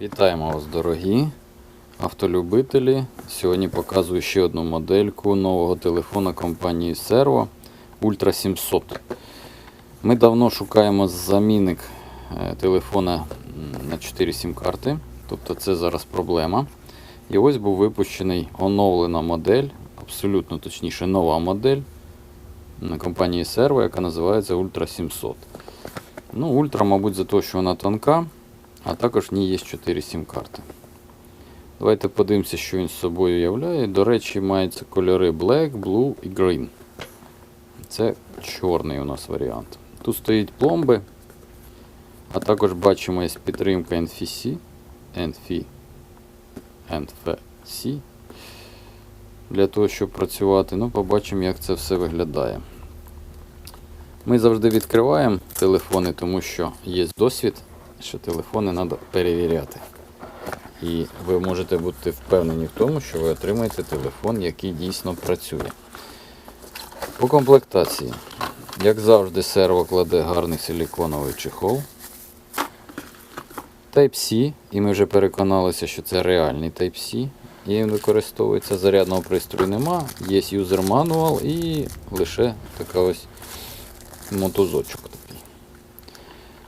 Вітаємо вас, дорогі автолюбителі. Сьогодні показую ще одну модельку нового телефона компанії Servo Ultra 700. Ми давно шукаємо замінник е, телефона на 4 сім-карти. Тобто це зараз проблема. І ось був випущений оновлена модель, абсолютно точніше нова модель компанії Servo, яка називається Ultra 700. Ну, Ультра, мабуть, за те, що вона тонка, а також в ній є 4 сім-карти. Давайте подивимося, що він з собою являє. До речі, маються кольори Black, Blue і Green. Це чорний у нас варіант. Тут стоїть пломби, а також бачимо є підтримка NFC, NF, NFC для того, щоб працювати. Ну, побачимо, як це все виглядає. Ми завжди відкриваємо телефони, тому що є досвід, що телефони треба перевіряти. І ви можете бути впевнені в тому, що ви отримаєте телефон, який дійсно працює. По комплектації. Як завжди, серво кладе гарний силіконовий чехол. Type-C, і ми вже переконалися, що це реальний Type-C. І він використовується, зарядного пристрою нема, є юзер мануал і лише така ось мотузочок такий.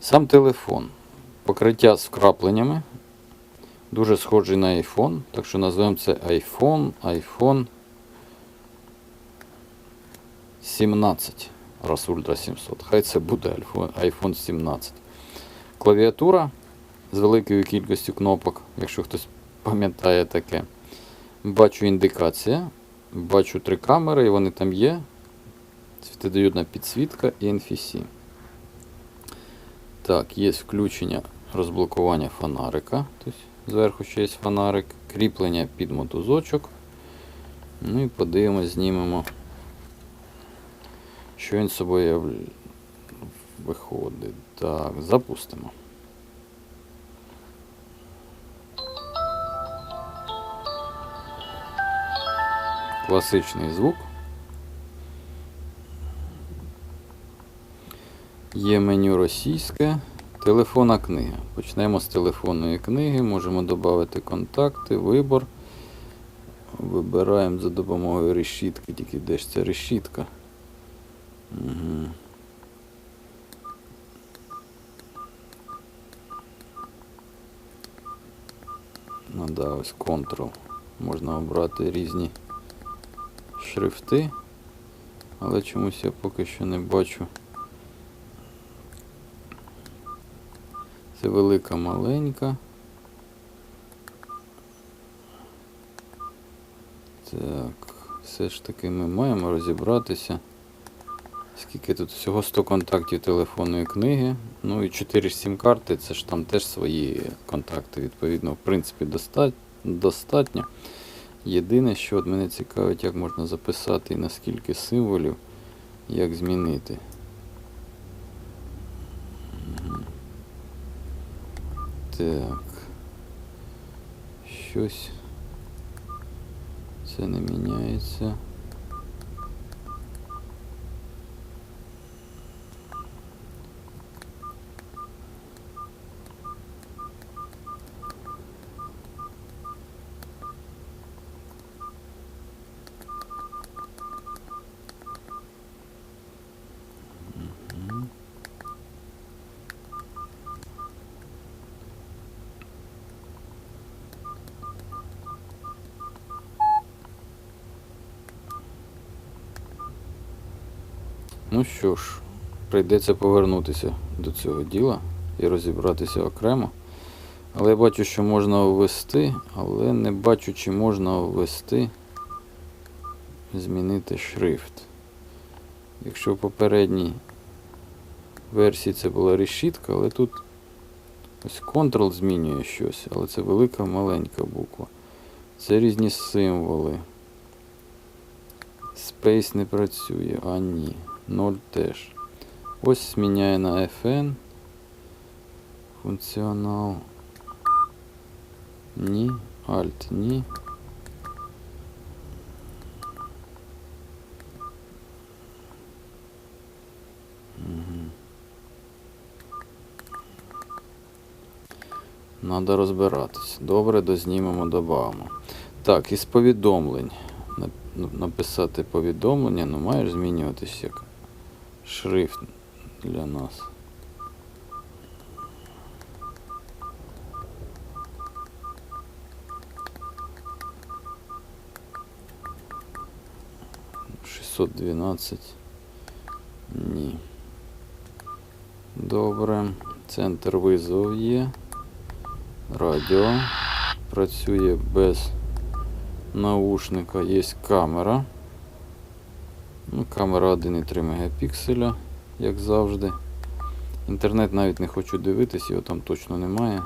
Сам телефон. Покриття з вкрапленнями. Дуже схожий на iPhone, так що назвемо це iPhone, iPhone 17 раз Ultra 700. Хай це буде iPhone 17. Клавіатура з великою кількістю кнопок, якщо хтось пам'ятає таке. Бачу індикація. Бачу три камери, і вони там є. Світодіодна підсвітка і NFC. Так, є включення розблокування фонарика. Тобто зверху ще є фонарик, кріплення під мотузочок. Ну і подивимось, знімемо, що він з собою виходить. Так, запустимо. Класичний звук. Є меню російське, телефонна книга. Почнемо з телефонної книги, можемо додати контакти, вибор. Вибираємо за допомогою решітки, тільки де ж ця решітка. Угу. Ну да, ось Ctrl. Можна обрати різні шрифти, але чомусь я поки що не бачу. Це велика маленька. Так, все ж таки ми маємо розібратися. Скільки тут всього 100 контактів телефонної книги. Ну і 4 сім-карти, це ж там теж свої контакти, відповідно, в принципі, достатньо. Єдине, що от мене цікавить, як можна записати і на скільки символів, як змінити. Так. Щось. Це не міняється. Ну що ж, прийдеться повернутися до цього діла і розібратися окремо. Але я бачу, що можна ввести, але не бачу, чи можна ввести, змінити шрифт. Якщо в попередній версії це була решітка, але тут ось Ctrl змінює щось, але це велика маленька буква. Це різні символи. Space не працює, а ні. 0 теж. Ось зміняє на FN. Функціонал. Ні. Alt, ні. Надо розбиратись. Добре, дознімемо, додамо. Так, із повідомлень. Ну, Написати повідомлення, ну маєш змінюватись як шрифт для нас. Шістсот дванадцять. Ні. Добре. Центр визову є. Радіо. Працює без наушника. Є камера. Ну, камера 1,3 мегапікселя, як завжди. Інтернет навіть не хочу дивитись, його там точно немає.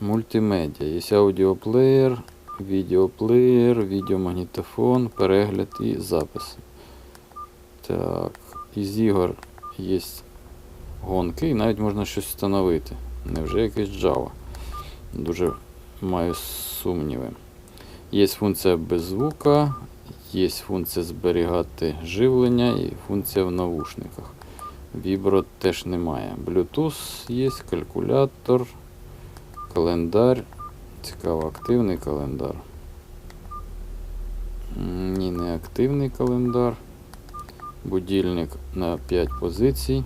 Мультимедіа. Є аудіоплеєр, відеоплеєр, відеомагнітофон, перегляд і запис. Так, із ігор є гонки і навіть можна щось встановити. Невже якесь Java? Дуже маю сумніви. Є функція без звука, є функція зберігати живлення і функція в навушниках. Vibro теж немає. Bluetooth є, калькулятор, календар. Цікаво, активний календар. Ні, не активний календар. Будильник на 5 позицій.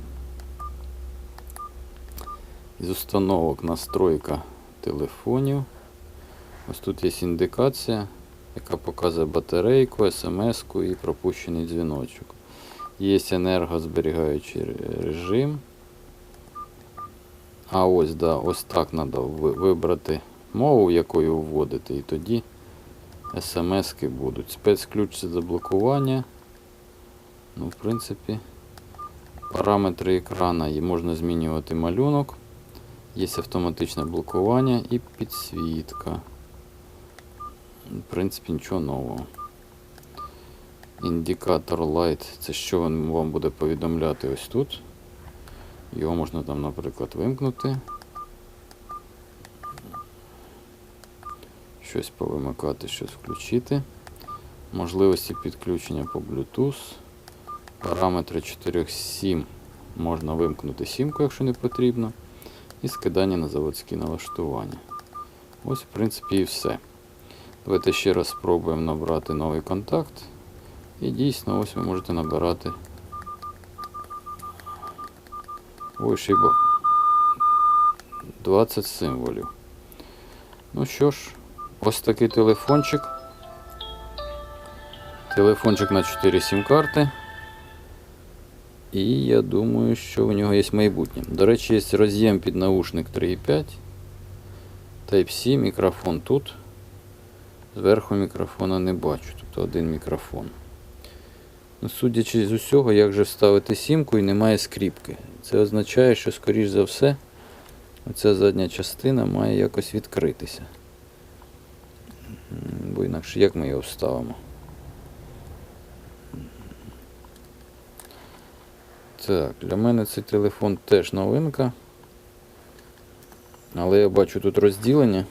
З установок настройка телефонів. Ось тут є індикація, яка показує батарейку, смс-ку і пропущений дзвіночок. Є енергозберігаючий режим. А ось, да, ось так треба вибрати мову, якою вводити, і тоді смс-ки будуть. Спецключ це заблокування. Ну, в принципі, параметри екрана і можна змінювати малюнок. Є автоматичне блокування і підсвітка. В принципі, нічого нового. Індикатор Light це що він вам буде повідомляти ось тут. Його можна там, наприклад, вимкнути. Щось повимикати, щось включити. Можливості підключення по Bluetooth. Параметри 4.7 можна вимкнути сімку, якщо не потрібно. І скидання на заводські налаштування. Ось, в принципі, і все. Давайте ще раз спробуємо набрати новий контакт. І дійсно, ось ви можете набирати. Шиба. 20 символів. Ну що ж, ось такий телефончик. Телефончик на 4 сім-карти. І я думаю, що в нього є майбутнє. До речі, є роз'єм під наушник 3.5. Type-C, мікрофон тут. Зверху мікрофона не бачу, тут один мікрофон. Ну, Судячи з усього, як же вставити сімку і немає скріпки. Це означає, що, скоріш за все, оця задня частина має якось відкритися. Бо інакше як ми його вставимо? Так, для мене цей телефон теж новинка. Але я бачу тут розділення.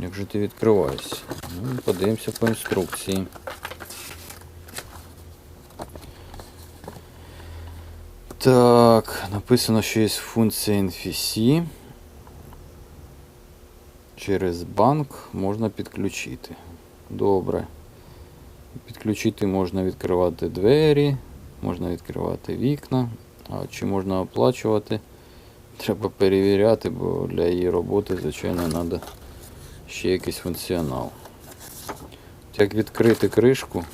Як же ти відкриваєшся? Ну, подивимося по інструкції. Так, написано, що є функція NFC. Через банк можна підключити. Добре. Підключити можна відкривати двері, можна відкривати вікна. А чи можна оплачувати? Треба перевіряти, бо для її роботи, звичайно, треба ще якийсь функціонал. Як відкрити кришку?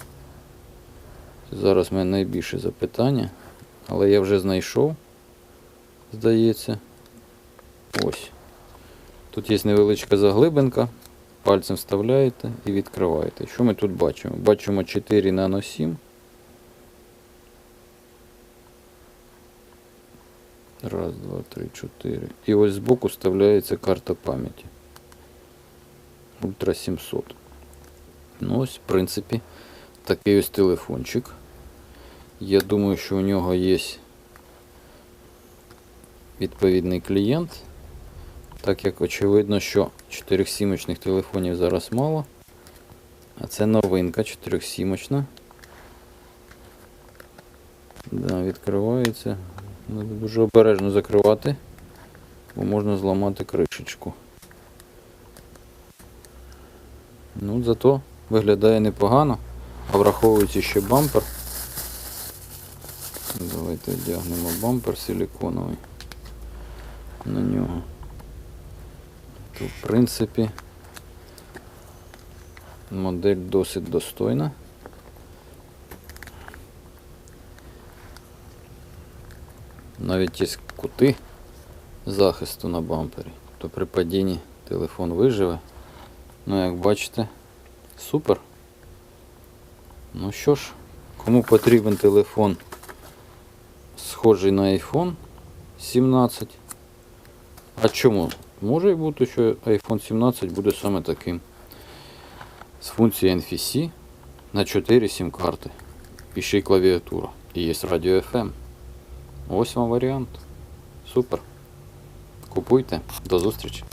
Зараз в мене найбільше запитання. Але я вже знайшов, здається. Ось. Тут є невеличка заглибинка. Пальцем вставляєте і відкриваєте. Що ми тут бачимо? Бачимо 4 нано 7. Раз, два, три, чотири. І ось збоку вставляється карта пам'яті. Ультра 700. Ну ось, в принципі, такий ось телефончик. Я думаю, що у нього є відповідний клієнт Так як очевидно, що 4-сімочних телефонів зараз мало. А це новинка 4-сімочна. Да, відкривається. Треба дуже обережно закривати, бо можна зламати кришечку. Ну, зато виглядає непогано, а враховуючи ще бампер. Давайте одягнемо бампер силіконовий на нього. То в принципі модель досить достойна. Навіть є кути захисту на бампері, то при падінні телефон виживе. Ну, як бачите, супер. Ну що ж, кому потрібен телефон схожий на iPhone 17. А чому? Може і бути, що iPhone 17 буде саме таким. З функцією NFC на 4 сім карти. І ще й клавіатура. І є радіо FM. Ось вам варіант. Супер. Купуйте. До зустрічі.